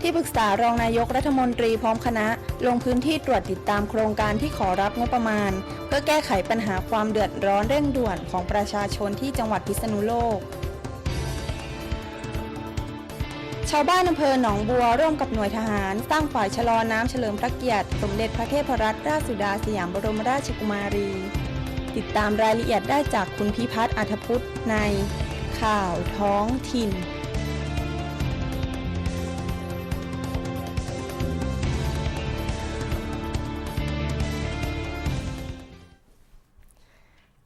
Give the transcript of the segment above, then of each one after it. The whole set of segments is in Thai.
ที่ปรึกษารองนายกรัฐมนตรีพร้อมคณะ ลงพื้นที่ตรวจติดตามโครงการที่ขอรับงบประมาณ เพื่อแก้ไขปัญหาความเดือดร้อนเร่งด่วนของประชาชนที่จังหวัดพิษณุโลก ชาวบ้านอำเภอหนองบัวร่วมกับหน่วยทหาร สร้างฝ่ายชะลอน้ำเฉลิมพระเกียรติ สมเด็จพระเทพรัตนราชสุดาสยามบรมราชกุมารี ติดตามรายละเอียดได้จากคุณพิพัฒน์อัธพุทธใน ข่าวท้องถิ่น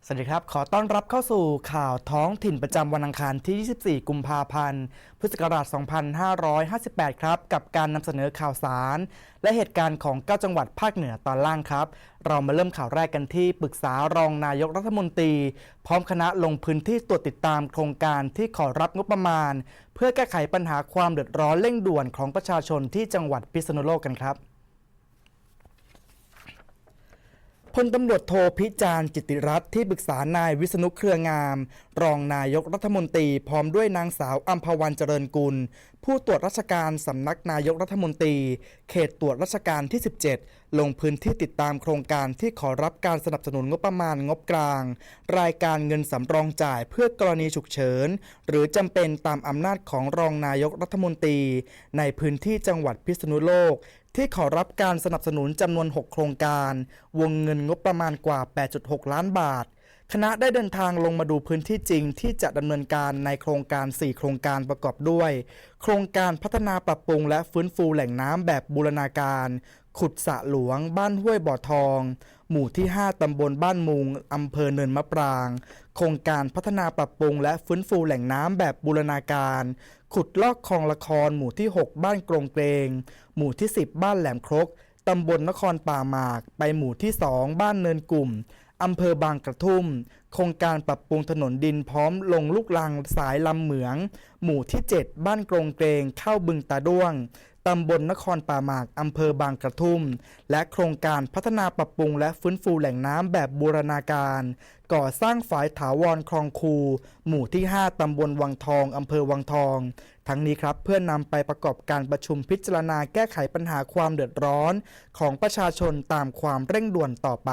สวัสดีครับ ขอต้อนรับเข้าสู่ข่าวท้องถิ่นประจำวันอังคารที่ 24 กุมภาพันธ์ พุทธศักราช 2558 ครับ กับการนำเสนอข่าวสาร และเหตุการณ์ของ 9 จังหวัดภาคเหนือตอนล่างครับ เรามาเริ่มข่าวแรกกันที่ปรึกษารองนายกรัฐมนตรี พร้อมคณะลงพื้นที่ตรวจติดตามโครงการที่ขอรับงบประมาณ เพื่อแก้ไขปัญหาความเดือดร้อนเร่งด่วนของประชาชนที่จังหวัดพิษณุโลกกันครับ พลตำรวจโทพิจารณ์จิติรัตน์ที่ปรึกษานายวิษณุเครืองาม รองนายกรัฐมนตรีพร้อมด้วยนางสาวอัมพวันเจริญกุล ผู้ตรวจราชการสำนักนายกรัฐมนตรี เขตตรวจราชการที่ 17 ลงพื้นที่ติดตามโครงการที่ขอรับการสนับสนุนงบประมาณงบกลาง รายการเงินสำรองจ่ายเพื่อกรณีฉุกเฉิน หรือจำเป็นตามอำนาจของรองนายกรัฐมนตรี ในพื้นที่จังหวัดพิษณุโลกที่ขอรับการสนับสนุนจำนวน 6 โครงการ วงเงินงบประมาณกว่า 8.6 ล้านบาท คณะได้เดินทางลงมาดูพื้นที่จริงที่จะดำเนินการในโครงการ 4 โครงการประกอบด้วย โครงการพัฒนาปรับปรุงและฟื้นฟูแหล่งน้ำแบบบูรณาการ ขุดสระหลวง บ้านห้วยบ่อทอง หมู่ที่ 5 ตำบลบ้านมุงอำเภอเนินมะปราง โครงการพัฒนาปรับปรุงและฟื้นฟูแหล่งน้ำแบบบูรณาการ ขุดลอกคลองละคร หมู่ที่ 6 บ้านกรงเกรงหมู่ที่ 10 บ้านแหลมครกตำบลนครป่าหมาก ไปหมู่ที่ 2 บ้านเนินกลุ่ม อำเภอบางกระทุ่ม โครงการปรับปรุงถนนดินพร้อมลงลูกลังสายลำเหมือง หมู่ที่ 7 บ้านกรงเกรงเข้าบึงตาด้วงตำบลนครป่าหมาก อำเภอบางกระทุ่ม และโครงการพัฒนาปรับปรุงและฟื้นฟูแหล่งน้ำแบบบูรณาการ ก่อสร้างฝายถาวรคลองคู หมู่ที่ 5 ตำบลวังทอง อำเภอวังทอง ทั้งนี้ครับเพื่อนำไปประกอบการประชุมพิจารณาแก้ไขปัญหาความเดือดร้อน ของประชาชนตามความเร่งด่วนต่อไป